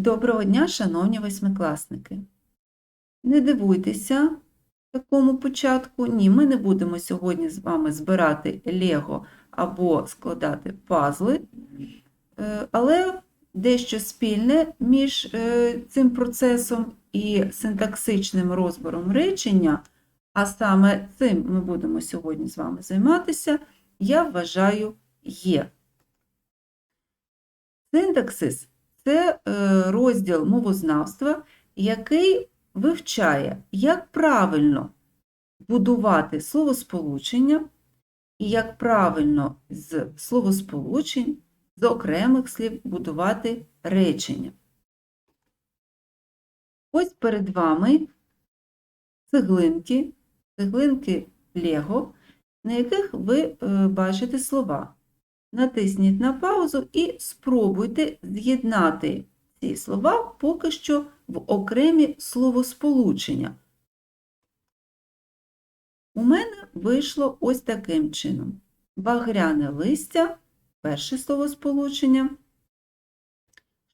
Доброго дня, шановні восьмикласники! Не дивуйтеся такому початку. Ні, ми не будемо сьогодні з вами збирати Лего або складати пазли, Е, але дещо спільне між е, цим процесом і синтаксичним розбором речення, а саме цим ми будемо сьогодні з вами займатися, я вважаю є. Синтаксис це е, розділ мовознавства, який вивчає, як правильно будувати словосполучення і як правильно з словосполучень, з окремих слів будувати речення. Ось перед вами цеглинки, цеглинки Лего, на яких ви е, бачите слова. Натисніть на паузу і спробуйте з'єднати ці слова поки що в окремі словосполучення. У мене вийшло ось таким чином. Багряне листя, перше словосполучення,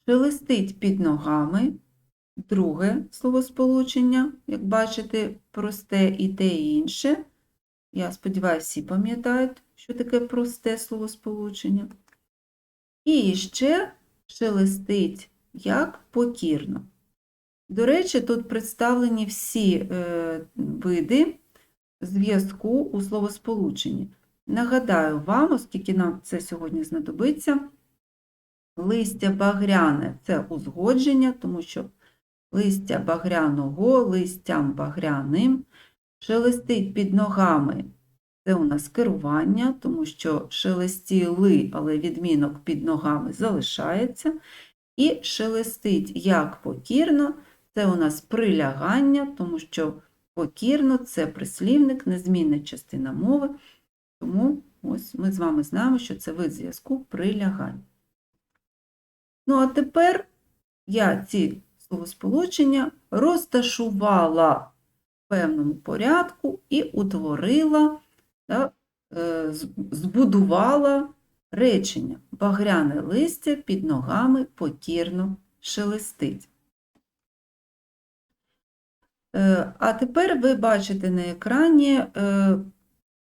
шелестить під ногами, друге словосполучення, як бачите, просте і те і інше. Я сподіваюся, всі пам'ятають, що таке просте словосполучення. І ще шелестить як покірно. До речі, тут представлені всі е, види зв'язку у словосполученні. Нагадаю вам, оскільки нам це сьогодні знадобиться, листя багряне це узгодження, тому що листя багряного, листям багряним, шелестить під ногами це у нас керування, тому що шелестіли, але відмінок під ногами залишається. І шелестить як покірно, це у нас прилягання, тому що покірно це прислівник, незмінна частина мови. Тому ось ми з вами знаємо, що це вид зв'язку прилягання. Ну, а тепер я ці словосполучення розташувала в певному порядку і утворила, та, е, збудувала речення. Багряне листя під ногами покірно шелестить. Е, А тепер ви бачите на екрані, е,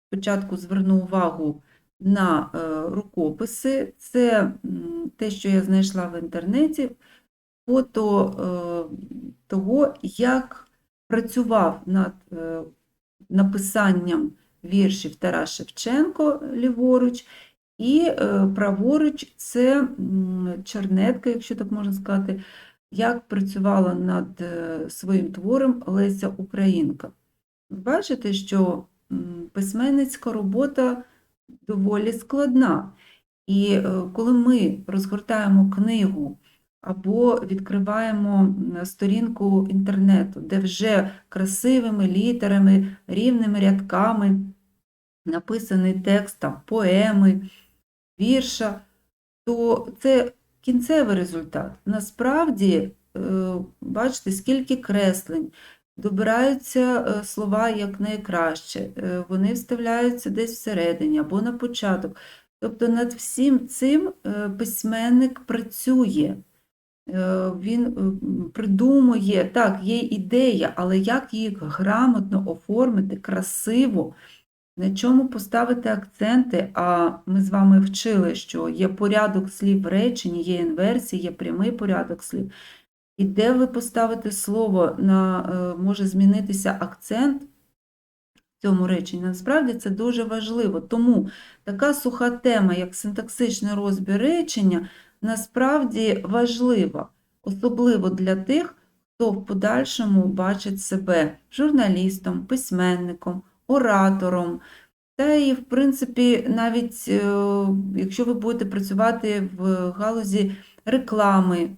спочатку зверну увагу на рукописи. Це те, що я знайшла в інтернеті, фото того, як працював над написанням віршів Тарас Шевченко ліворуч, і е, праворуч це чернетка, якщо так можна сказати, як працювала над е, своїм твором Леся Українка. Бачите, що письменницька робота доволі складна. І е, коли ми розгортаємо книгу або відкриваємо сторінку інтернету, де вже красивими літерами, рівними рядками написаний текст там, поеми, вірша, то це кінцевий результат. Насправді, е, бачите, скільки креслень, добираються е, слова як найкраще, е, вони вставляються десь всередині або на початок. Тобто над всім цим письменник працює. Він придумує, так, є ідея, але як її грамотно оформити, красиво, на чому поставити акценти, а ми з вами вчили, що є порядок слів в реченні, є інверсії, є прямий порядок слів. І де ви поставите слово, на, е, може змінитися акцент в цьому реченні. Насправді це дуже важливо. Тому така суха тема, як синтаксичний розбір речення, насправді важлива, особливо для тих, хто в подальшому бачить себе журналістом, письменником, оратором. Та і, в принципі, навіть е, якщо ви будете працювати в галузі реклами,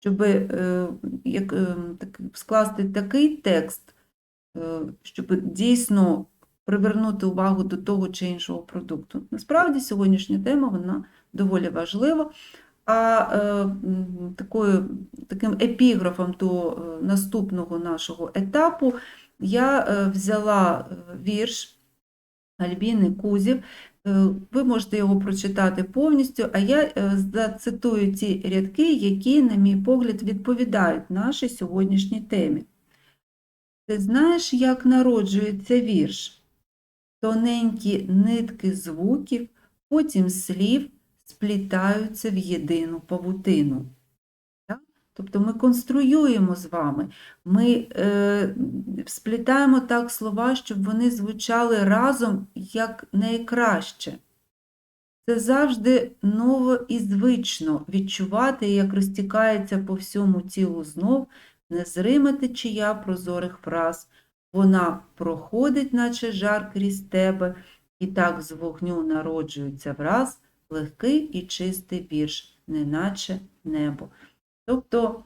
щоб е, як, е, так, скласти такий текст, щоб дійсно привернути увагу до того чи іншого продукту. Насправді, сьогоднішня тема вона доволі важлива. А е, такою, таким епіграфом до наступного нашого етапу я е, взяла е, вірш Альбіни Кузів Е, Ви можете його прочитати повністю, а я зацитую ті рядки, які, на мій погляд, відповідають нашій сьогоднішній темі. Ти знаєш, як народжується вірш? Тоненькі нитки звуків, потім слів сплітаються в єдину павутину. Тобто ми конструюємо з вами, ми е, сплітаємо так слова, щоб вони звучали разом як найкраще. Це завжди ново і звично відчувати, як розтікається по всьому тілу знов незрима течія прозорих фраз. Вона проходить, наче жар крізь тебе, і так з вогню народжується враз легкий і чистий вірш, неначе небо. Тобто,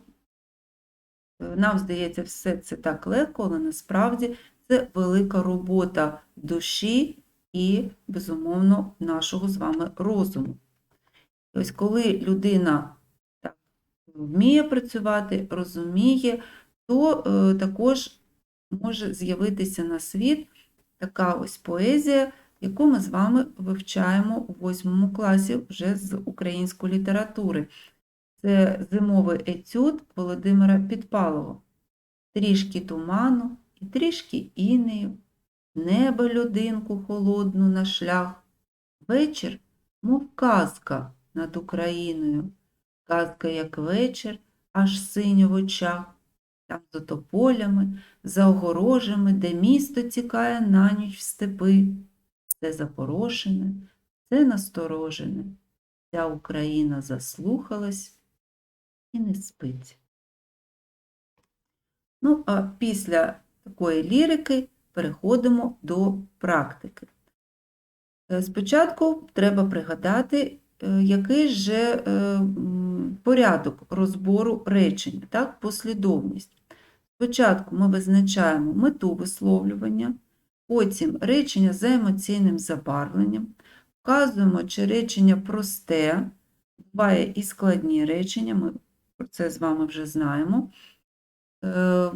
е, нам здається, все це так легко, але насправді це велика робота душі і, безумовно, нашого з вами розуму. Ось коли людина так вміє працювати, розуміє, то е, також може з'явитися на світ така ось поезія, яку ми з вами вивчаємо у восьмому класі вже з української літератури. Це зимовий етюд Володимира Підпалова. Трішки туману і трішки інею, небо людинку холодну на шлях. Вечір, мов казка над Україною, казка, як вечір, аж синьо в очах, там за тополями, за огорожами, де місто тікає на ніч в степи. Це запорошене, це насторожене. Ця Україна заслухалась і не спить. Ну, а після такої лірики переходимо до практики. Е, Спочатку треба пригадати, е, який же е, порядок розбору речень, так, послідовність. Спочатку ми визначаємо мету висловлювання, потім речення за емоційним забарвленням, вказуємо, чи речення просте, буває і складні речення, ми про це з вами вже знаємо. Е,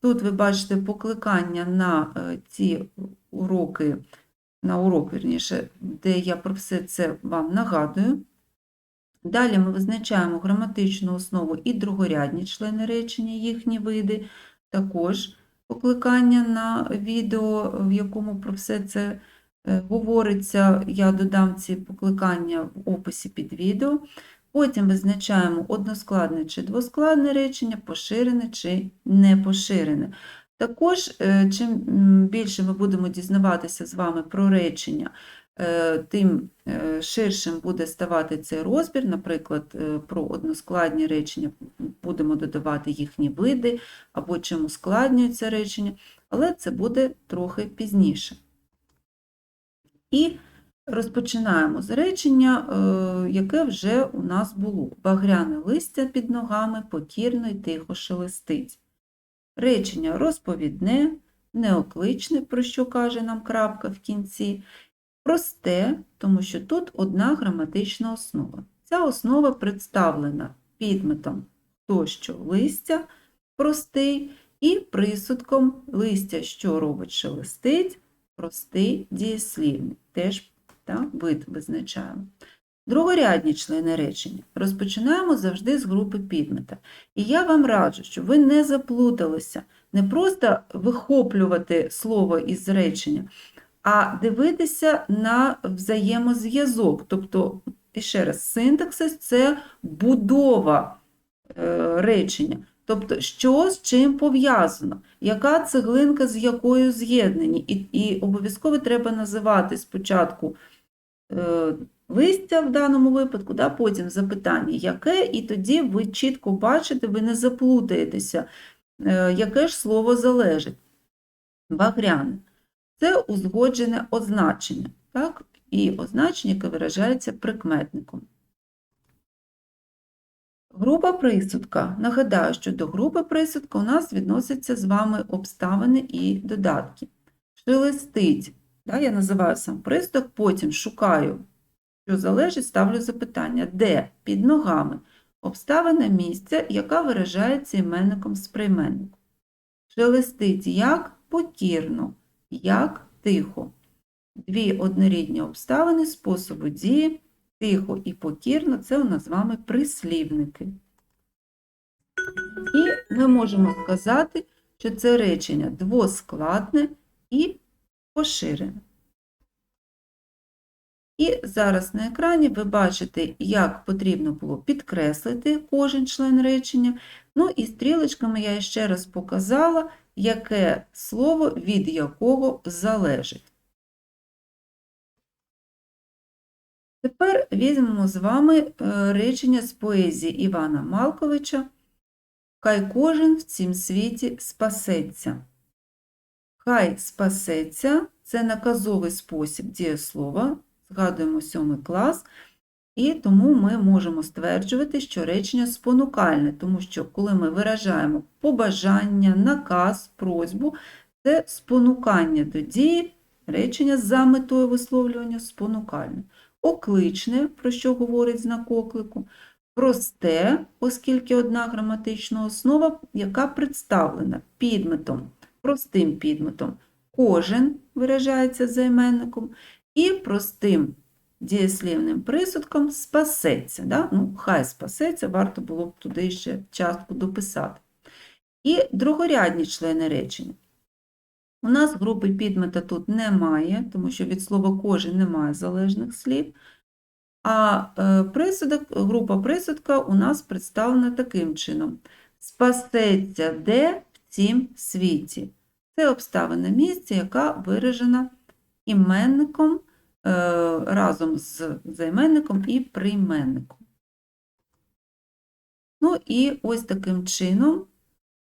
Тут ви бачите покликання на е, ці уроки, на урок, вірніше, де я про все це вам нагадую. Далі ми визначаємо граматичну основу і другорядні члени речення, їхні види, також покликання на відео, в якому про все це е, говориться. Я додам ці покликання в описі під відео. Потім визначаємо односкладне чи двоскладне речення, поширене чи не поширене. Також, е, чим більше ми будемо дізнаватися з вами про речення, е, тим е, ширшим буде ставати цей розбір. Наприклад, про односкладні речення будемо додавати їхні види, або чим ускладнюється речення, але це буде трохи пізніше. І Розпочинаємо з речення, е, яке вже у нас було. Багряне листя під ногами покірно й тихо шелестить. Речення розповідне, неокличне, про що каже нам крапка в кінці, просте, тому що тут одна граматична основа. Ця основа представлена підметом то, що листя простий, і присудком листя, що робить шелестить, простий дієслівник. Теж та, вид визначаємо. Другорядні члени речення. Розпочинаємо завжди з групи підмета. І я вам раджу, щоб ви не заплуталися, не просто вихоплювати слово із речення, а дивитися на взаємозв'язок. Тобто, ще раз, синтаксис це будова е, речення. Тобто, що з чим пов'язано, яка цеглинка з якою з'єднані. І, і обов'язково треба називати спочатку листя в даному випадку, да, потім запитання, яке, і тоді ви чітко бачите, ви не заплутаєтеся, е, яке ж слово залежить. Багряне. Це узгоджене означення, так? і означення, яке виражається прикметником. Група присудка. Нагадаю, що до групи присудка у нас відносяться з вами обставини і додатки. Шелестить. Да, я називаю сам присудок, потім шукаю, що залежить, ставлю запитання. Де? Під ногами. Обставина місця, яка виражається іменником з прийменником. Шелестить як покірно, як тихо. дві однорідні обставини способу дії, тихо і покірно це у нас з вами прислівники. І ми можемо сказати, що це речення двоскладне і поширене. І зараз на екрані ви бачите, як потрібно було підкреслити кожен член речення. Ну і стрілочками я ще раз показала, яке слово від якого залежить. Тепер візьмемо з вами е, речення з поезії Івана Малковича Хай кожен в цім світі спасеться. Хай спасеться. Це наказовий спосіб дієслова, згадуємо сьомий клас, і тому ми можемо стверджувати, що речення спонукальне, тому що коли ми виражаємо побажання, наказ, просьбу, це спонукання до дії, речення за метою висловлювання спонукальне. Окличне, про що говорить знак оклику, просте, оскільки одна граматична основа, яка представлена підметом, простим підметом. Кожен виражається займенником, і простим дієслівним присудком спасеться. Да? Ну, хай спасеться, варто було б туди ще частку дописати. І другорядні члени речення. У нас групи підмета тут немає, тому що від слова кожен немає залежних слів. А е, присудок, група присудка у нас представлена таким чином: спасеться де цім світі. Це обставина місця, яка виражена іменником е, разом з займенником і прийменником. Ну і ось таким чином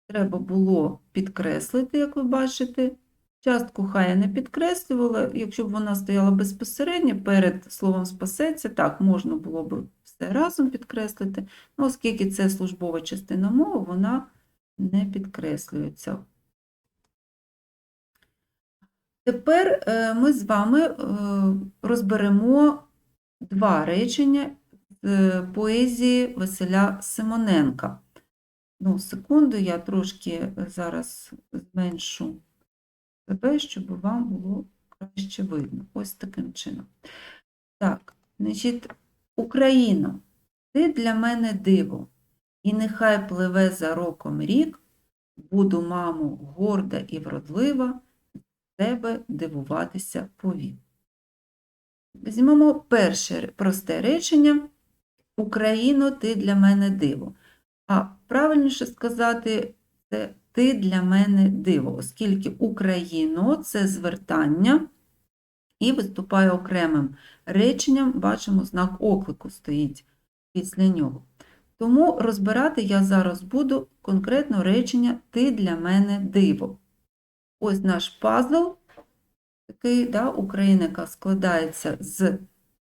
треба було підкреслити, як ви бачите. Частку хай не підкреслювала, якщо б вона стояла безпосередньо перед словом спасеться, так, можна було б все разом підкреслити, ну, оскільки це службова частина мови, вона не підкреслюється. Тепер е, ми з вами е, розберемо два речення з поезії Василя Симоненка. Ну, секунду, я трошки зараз зменшу себе, щоб вам було краще видно. Ось таким чином. Так, значить, Україно, ти для мене диво, і нехай пливе за роком рік, буду, мамо, горда і вродлива, тебе дивуватися повік. Візьмемо перше просте речення Україно, ти для мене диво. А правильніше сказати, це ти для мене диво, оскільки Україно це звертання і виступає окремим реченням, бачимо, знак оклику стоїть після нього. Тому розбирати я зараз буду конкретно речення Ти для мене диво. Ось наш пазл, такий да, Україна, яка складається з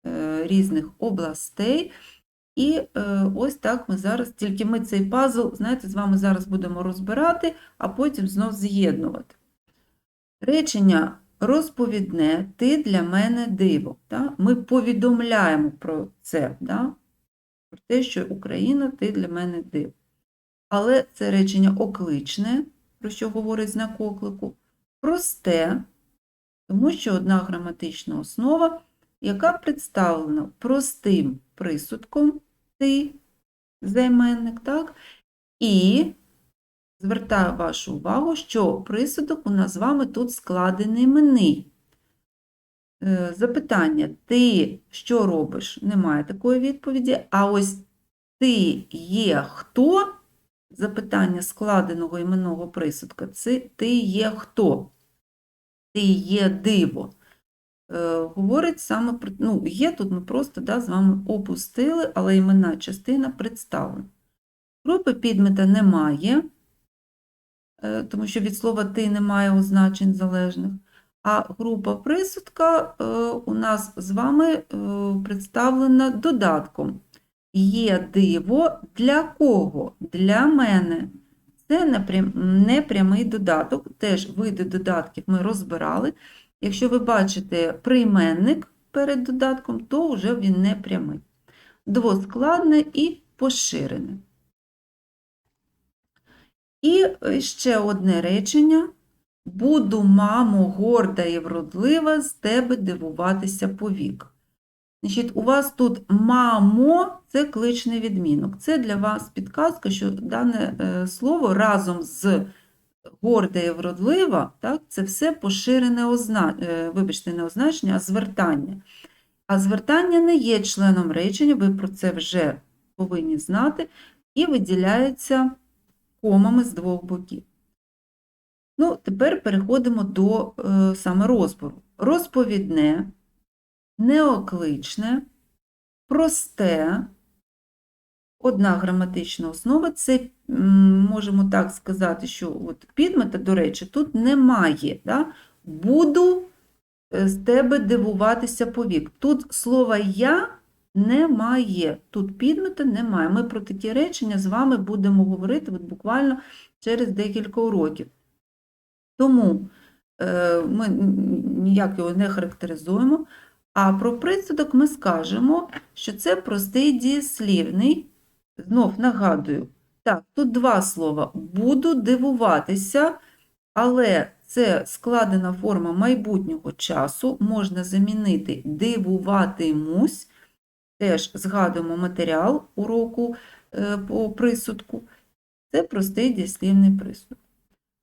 е, різних областей. І е, ось так ми зараз, тільки ми цей пазл, знаєте, з вами зараз будемо розбирати, а потім знов з'єднувати. Речення розповідне, ти для мене диво. Да? Ми повідомляємо про це, да? Про те, що Україна, ти для мене диво. Але це речення окличне, про що говорить знак оклику, просте, тому що одна граматична основа, яка представлена простим присудком ти, займенник, так? І звертаю вашу увагу, що присудок у нас з вами тут складений іменний. Е, Запитання, ти що робиш? Немає такої відповіді. А ось ти є хто? Запитання складеного іменного присудка ти є хто? Ти є диво. Е, говорить саме про ну, є тут ми просто да, з вами опустили, але іменна частина представлена. Групи підмета немає, е, тому що від слова ти немає означень залежних. А група присудка е, у нас з вами представлена додатком. Є диво для кого? Для мене. Це непрямий додаток, теж види додатків ми розбирали. Якщо ви бачите прийменник перед додатком, то вже він не прямий. Двоскладне і поширене. І ще одне речення. Буду, мамо, горда і вродлива, з тебе дивуватися повік. Значить, у вас тут мамо це кличний відмінок. Це для вас підказка, що дане е, слово разом з горда і вродлива, так, це все поширене озна... е, вибачте, не означення, а звертання. А звертання не є членом речення, ви про це вже повинні знати, і виділяється комами з двох боків. Ну, тепер переходимо до е, саме розбору. Розповідне, неокличне, просте, одна граматична основа це, можемо так сказати, що от підмета, до речі, тут немає. Да? Буду е, з тебе дивуватися повік. Тут слова я немає, тут підмета немає. Ми про такі речення з вами будемо говорити от буквально через декілька уроків. Тому е, ми ніяк його не характеризуємо. А про присудок ми скажемо, що це простий дієслівний. Знов нагадую, так, тут два слова. Буду дивуватися, але це складена форма майбутнього часу. Можна замінити дивуватимусь. Теж згадуємо матеріал уроку е, по присудку. Це простий дієслівний присудок.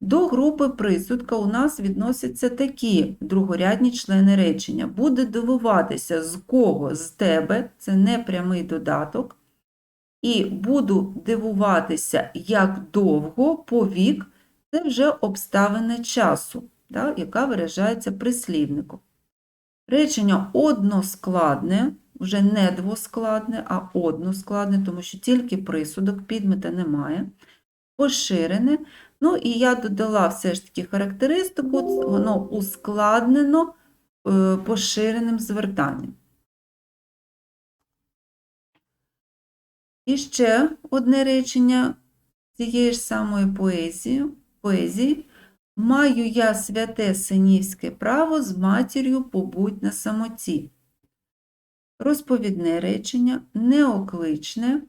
До групи присудка у нас відносяться такі другорядні члени речення. Буде дивуватися з кого? З тебе, це не прямий додаток. І буду дивуватися, як довго, по вік, це вже обставина часу, да, яка виражається прислівником. Речення односкладне, вже не двоскладне, а односкладне, тому що тільки присудок, підмета немає. Поширене. Ну і я додала все ж таки характеристику, воно ускладнено е, поширеним звертанням. І ще одне речення цієї ж самої поезії. поезії. Маю я святе синівське право з матір'ю побудь на самоті. Розповідне речення, неокличне,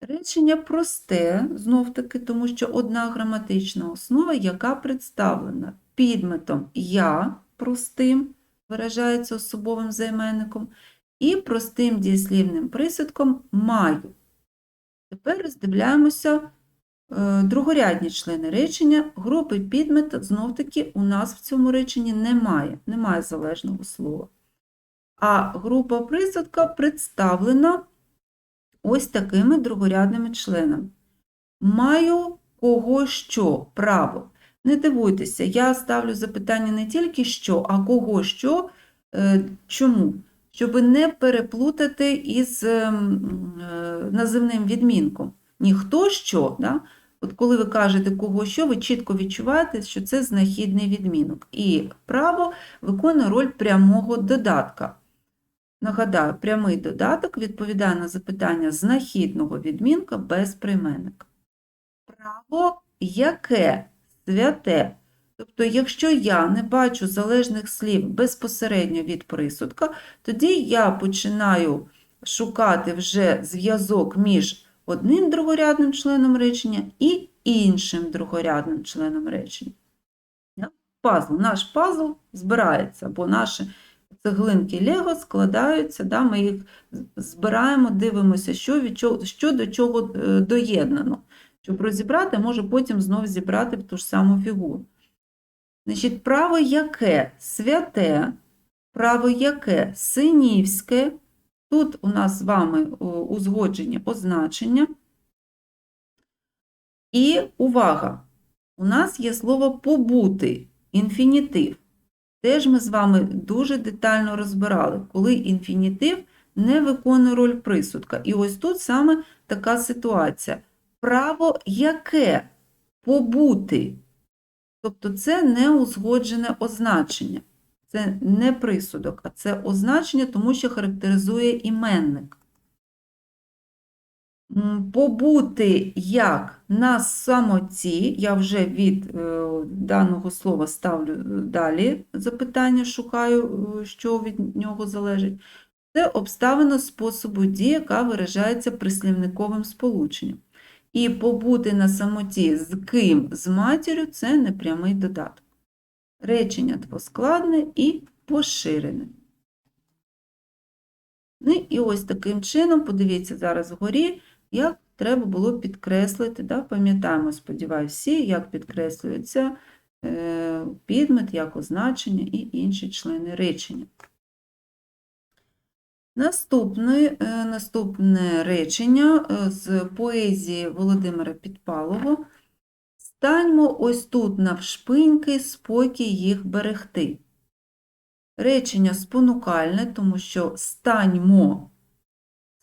речення просте, знов-таки, тому що одна граматична основа, яка представлена підметом я простим, виражається особовим займенником, і простим дієслівним присудком маю. Тепер роздивляємося е, другорядні члени речення. Групи підмета знов-таки у нас в цьому реченні немає, немає залежного слова. А група присудка представлена ось такими другорядними членами. Маю кого що право. Не дивуйтеся, я ставлю запитання не тільки що, а кого що, е, чому? Щоб не переплутати із ем, е, називним відмінком. Ніхто що, да? От коли ви кажете кого що, ви чітко відчуваєте, що це знахідний відмінок. І право виконує роль прямого додатка. Нагадаю, прямий додаток відповідає на запитання знахідного відмінка без прийменника. Право яке святе. Тобто, якщо я не бачу залежних слів безпосередньо від присудка, тоді я починаю шукати вже зв'язок між одним другорядним членом речення і іншим другорядним членом речення. Пазл, наш пазл збирається, бо наші цеглинки Лего складаються, да, ми їх збираємо, дивимося, що, від чого, що до чого е, доєднано. Щоб розібрати, може потім знов зібрати ту ж саму фігуру. Значить, право яке святе, право яке синівське. Тут у нас з вами узгоджені означення. І увага! У нас є слово побути, інфінітив. Теж ми з вами дуже детально розбирали, коли інфінітив не виконує роль присудка. І ось тут саме така ситуація. Право яке побути. Тобто це не узгоджене означення. Це не присудок, а це означення, тому що характеризує іменник. Побути як на самоті, я вже від е, даного слова ставлю е, далі запитання, шукаю, е, що від нього залежить. Це обставина способу дії, яка виражається прислівниковим сполученням. І побути на самоті з ким, з матір'ю це непрямий додаток. речення двоскладне і поширене. Ну і ось таким чином, подивіться зараз вгорі, як треба було підкреслити, да? пам'ятаємо, сподіваюся, всі, як підкреслюється е, підмет, як означення і інші члени речення. Наступне, е, наступне речення е, з поезії Володимира Підпалого. Станьмо ось тут навшпиньки, спокій їх берегти. Речення спонукальне, тому що станьмо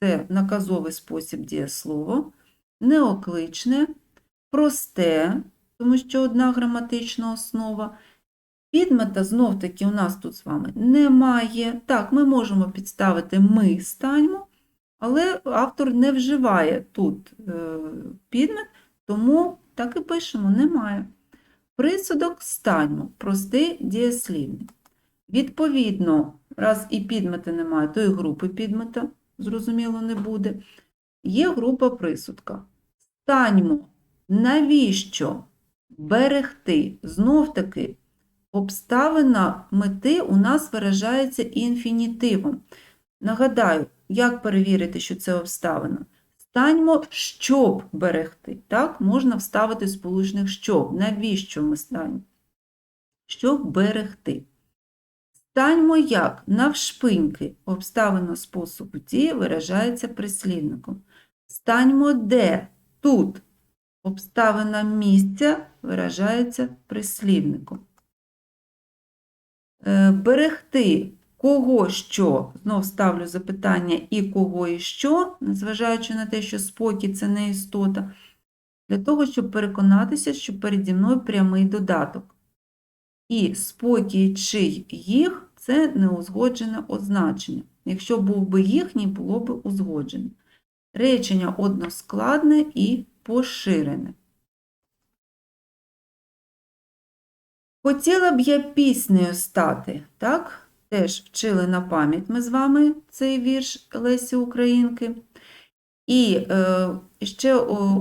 це наказовий спосіб дієслова, неокличне, просте, тому що одна граматична основа. Підмета знов-таки у нас тут з вами немає. Так, ми можемо підставити ми станьмо, але автор не вживає тут е, підмет, тому так і пишемо немає. Присудок станьмо, простий дієслівний. Відповідно, раз і підмета немає, то і групи підмета, зрозуміло, не буде. Є група присудка. Станьмо, навіщо берегти? Знов-таки, обставина мети у нас виражається інфінітивом. Нагадаю, як перевірити, що це обставина? Станьмо, щоб берегти. Так, можна вставити сполучник щоб. Навіщо ми станьмо? Щоб берегти. Станьмо як навшпиньки. Обставина способу дії виражається прислівником. Станьмо де? Тут. Обставина місця виражається прислівником. Е, Берегти кого що, знов ставлю запитання і кого і що, незважаючи на те, що спокій це не істота, для того, щоб переконатися, що переді мною прямий додаток. І спокій чий їх це неузгоджене означення. Якщо був би їхній, було б узгоджене. Речення односкладне і поширене. Хотіла б я піснею стати, так? Теж вчили на пам'ять ми з вами цей вірш Лесі Українки. І е, ще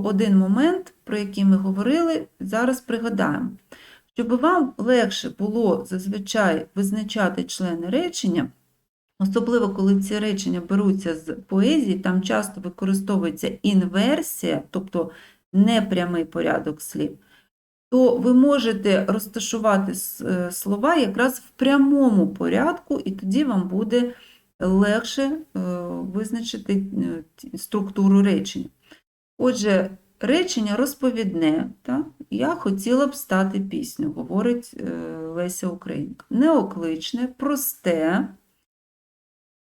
один момент, про який ми говорили, зараз пригадаємо. Щоб вам легше було зазвичай визначати члени речення, особливо коли ці речення беруться з поезії, там часто використовується інверсія, тобто непрямий порядок слів, то ви можете розташувати е, слова якраз в прямому порядку, і тоді вам буде легше е, визначити е, структуру речення. Отже, речення розповідне. Так? Я хотіла б стати пісню, говорить е, Леся Українка. Неокличне, просте.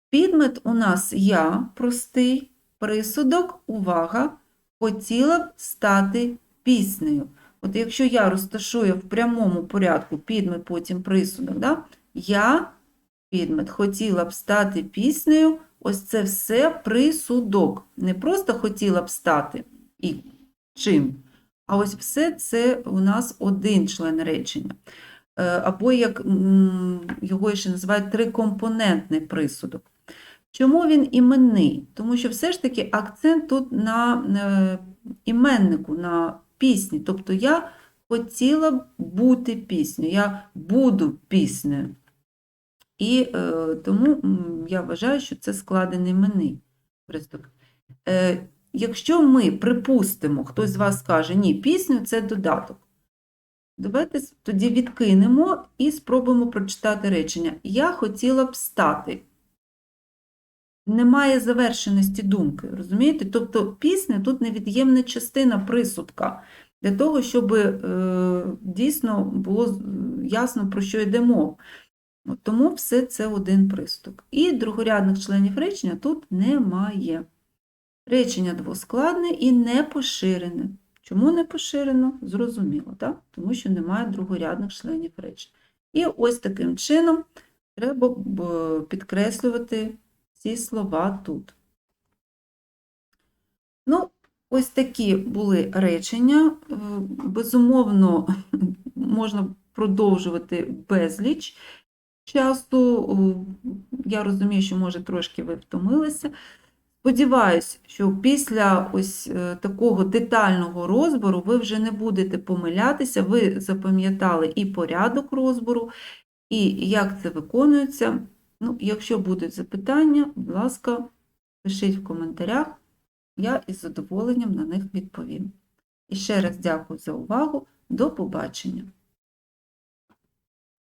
Підмет у нас я простий, присудок, увага, хотіла б стати піснею. От якщо я розташую в прямому порядку підмет, потім присудок, да? я підмет хотіла б стати піснею, ось це все присудок. Не просто хотіла б стати і чим, а ось все це у нас один член речення. Е, Або як його ще називають трикомпонентний присудок. Чому він іменний? Тому що все ж таки акцент тут на е, іменнику, на пісні. Тобто я хотіла б бути піснею, я буду піснею. І е, тому я вважаю, що це складений іменний приступ. Е, якщо ми припустимо, хтось з вас скаже, ні, пісню це додаток. Давайте тоді відкинемо і спробуємо прочитати речення. Я хотіла б стати. Немає завершеності думки, розумієте? Тобто пісня тут невід'ємна частина присудка для того, щоб е, дійсно було ясно, про що йде мова. Тому все це один приступ. І другорядних членів речення тут немає. Речення двоскладне і не поширене. Чому не поширено? Зрозуміло, так? Тому що немає другорядних членів речень. І ось таким чином треба підкреслювати ці слова тут. Ну, ось такі були речення. Безумовно, можна продовжувати безліч часу. Я розумію, що, може, трошки ви втомилися. Сподіваюсь, що після ось е, такого детального розбору ви вже не будете помилятися, ви запам'ятали і порядок розбору, і як це виконується. Ну, якщо будуть запитання, будь ласка, пишіть в коментарях, я із задоволенням на них відповім. І ще раз дякую за увагу. До побачення!